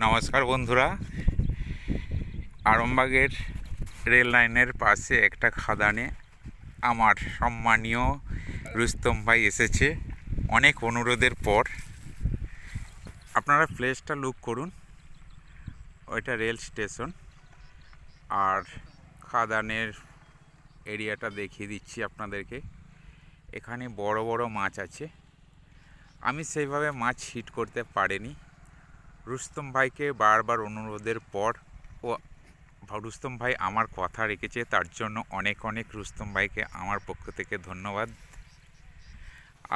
নমস্কার বন্ধুরা। আরামবাগের রেল লাইনের পাশে একটা খাদানে আমার সম্মানীয় রুস্তম ভাই এসেছে। অনেক অনুরোধের পর। আপনারা প্লেসটা লুক করুন। ওইটা রেল স্টেশন। আর খাদানের এরিয়াটা দেখিয়ে দিচ্ছি আপনাদেরকে। এখানে বড় বড় মাছ আছে। আমি সেইভাবে মাছ হিট করতে পারিনি। রুস্তম ভাইকে বারবার অনুরোধের পর ও রুস্তম ভাই আমার কথা রেখেছে তার জন্য অনেক অনেক রুস্তম ভাইকে আমার পক্ষ থেকে ধন্যবাদ।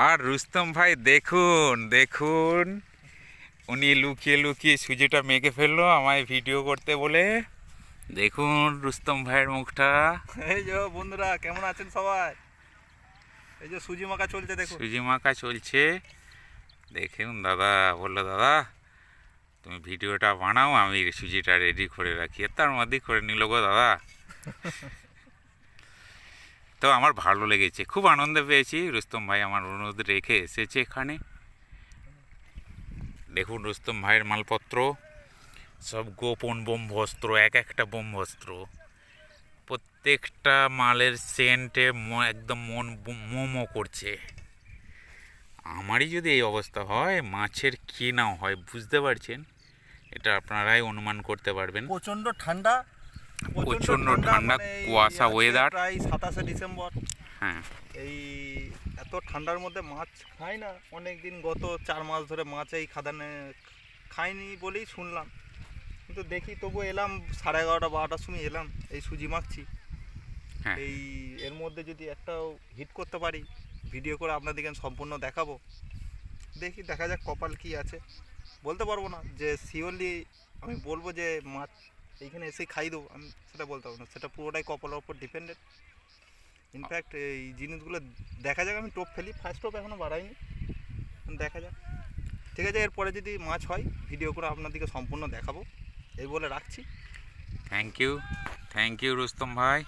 আর রুস্তম ভাই দেখুন দেখুন উনি লুকিয়ে লুকিয়ে সুজিটা মেখে ফেলল আমায় ভিডিও করতে বলে। দেখুন রুস্তম ভাইয়ের মুখটা। এই যে বন্ধুরা কেমন আছেন সবাই? এই যে সুজি মাখা চলছে দেখুন। সুজি মাখা চলছে। দেখুন দাদা বলল দাদা তুমি ভিডিওটা বানাও, আমি সুজিটা রেডি করে রাখি। তার মধ্যেই করে নিল গো দাদা। তো আমার ভালো লেগেছে, খুব আনন্দ পেয়েছি। রুস্তম ভাই আমার অনুরোধ রেখে এসেছে এখানে। দেখুন রুস্তম ভাইয়ের মালপত্র, সব গোপন বোম্বস্ত্র, এক একটা বোম্বস্ত্র। প্রত্যেকটা মালের সেন্টে একদম মন মোমো করছে। আমারই যদি এই অবস্থা হয়, মাছের কী না হয়, বুঝতে পারছেন? এটা আপনারাই অনুমান করতে পারবেন। প্রচণ্ড ঠান্ডা প্রচণ্ড ঠান্ডা, মানে কুয়াশা weather। প্রায় সাতাশে ডিসেম্বর। হ্যাঁ। এই এত ঠান্ডার মধ্যে মাছ খাই না। অনেক দিন গত চার মাস ধরে মাছ এই খাদানে খাইনি বলেই শুনলাম। কিন্তু দেখি তবু এলাম সাড়ে এগারোটা বারোটার সময় এলাম এই সুজি মাখছি। হ্যাঁ। এই এর মধ্যে যদি একটাও হিট করতে পারি ভিডিও করে আপনাদেরকে সম্পূর্ণ দেখাবো। দেখি দেখা যাক কপাল কি আছে। বলতে পারব না যে শিওরলি আমি বলব যে মাছ এইখানে এসে খাই দেবো। আমি সেটা বলতে পারব না। সেটা পুরোটাই কপালের ওপর ডিপেন্ডেড ইনফ্যাক্ট এই জিনিসগুলো দেখা যাক, আমি টোপ ফেলি। ফার্স্ট টোপ এখনও বাড়াইনি। দেখা যাক। ঠিক আছে, এরপরে যদি মাছ হয় ভিডিও করে আপনাদেরকে সম্পূর্ণ দেখাবো। এই বলে রাখছি। Thank you thank you Rustam ভাই।